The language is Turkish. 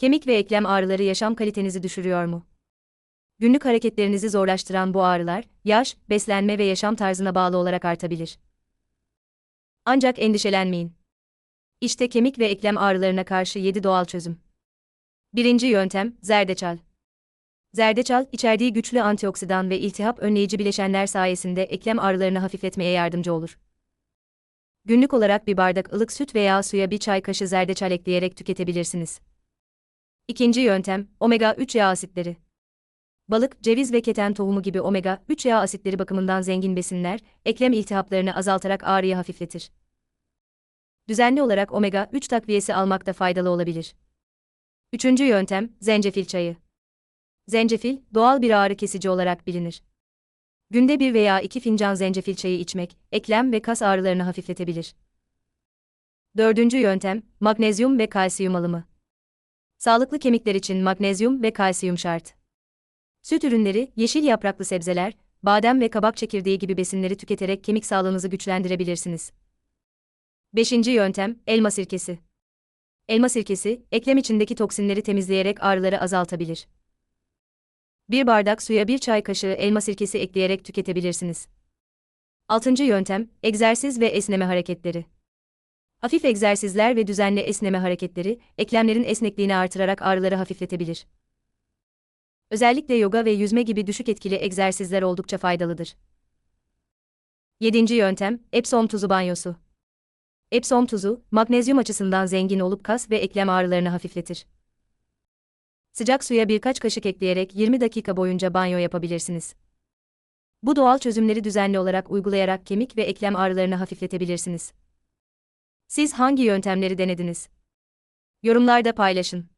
Kemik ve eklem ağrıları yaşam kalitenizi düşürüyor mu? Günlük hareketlerinizi zorlaştıran bu ağrılar, yaş, beslenme ve yaşam tarzına bağlı olarak artabilir. Ancak endişelenmeyin. İşte kemik ve eklem ağrılarına karşı 7 doğal çözüm. Birinci yöntem, zerdeçal. Zerdeçal, içerdiği güçlü antioksidan ve iltihap önleyici bileşenler sayesinde eklem ağrılarını hafifletmeye yardımcı olur. Günlük olarak bir bardak ılık süt veya suya bir çay kaşığı zerdeçal ekleyerek tüketebilirsiniz. İkinci yöntem, omega-3 yağ asitleri. Balık, ceviz ve keten tohumu gibi omega-3 yağ asitleri bakımından zengin besinler, eklem iltihaplarını azaltarak ağrıyı hafifletir. Düzenli olarak omega-3 takviyesi almak da faydalı olabilir. Üçüncü yöntem, zencefil çayı. Zencefil, doğal bir ağrı kesici olarak bilinir. Günde bir veya iki fincan zencefil çayı içmek, eklem ve kas ağrılarını hafifletebilir. Dördüncü yöntem, magnezyum ve kalsiyum alımı. Sağlıklı kemikler için magnezyum ve kalsiyum şart. Süt ürünleri, yeşil yapraklı sebzeler, badem ve kabak çekirdeği gibi besinleri tüketerek kemik sağlığınızı güçlendirebilirsiniz. Beşinci yöntem, elma sirkesi. Elma sirkesi, eklem içindeki toksinleri temizleyerek ağrıları azaltabilir. Bir bardak suya bir çay kaşığı elma sirkesi ekleyerek tüketebilirsiniz. Altıncı yöntem, egzersiz ve esneme hareketleri. Hafif egzersizler ve düzenli esneme hareketleri, eklemlerin esnekliğini artırarak ağrıları hafifletebilir. Özellikle yoga ve yüzme gibi düşük etkili egzersizler oldukça faydalıdır. Yedinci yöntem, Epsom tuzu banyosu. Epsom tuzu, magnezyum açısından zengin olup kas ve eklem ağrılarını hafifletir. Sıcak suya birkaç kaşık ekleyerek 20 dakika boyunca banyo yapabilirsiniz. Bu doğal çözümleri düzenli olarak uygulayarak kemik ve eklem ağrılarını hafifletebilirsiniz. Siz hangi yöntemleri denediniz? Yorumlarda paylaşın.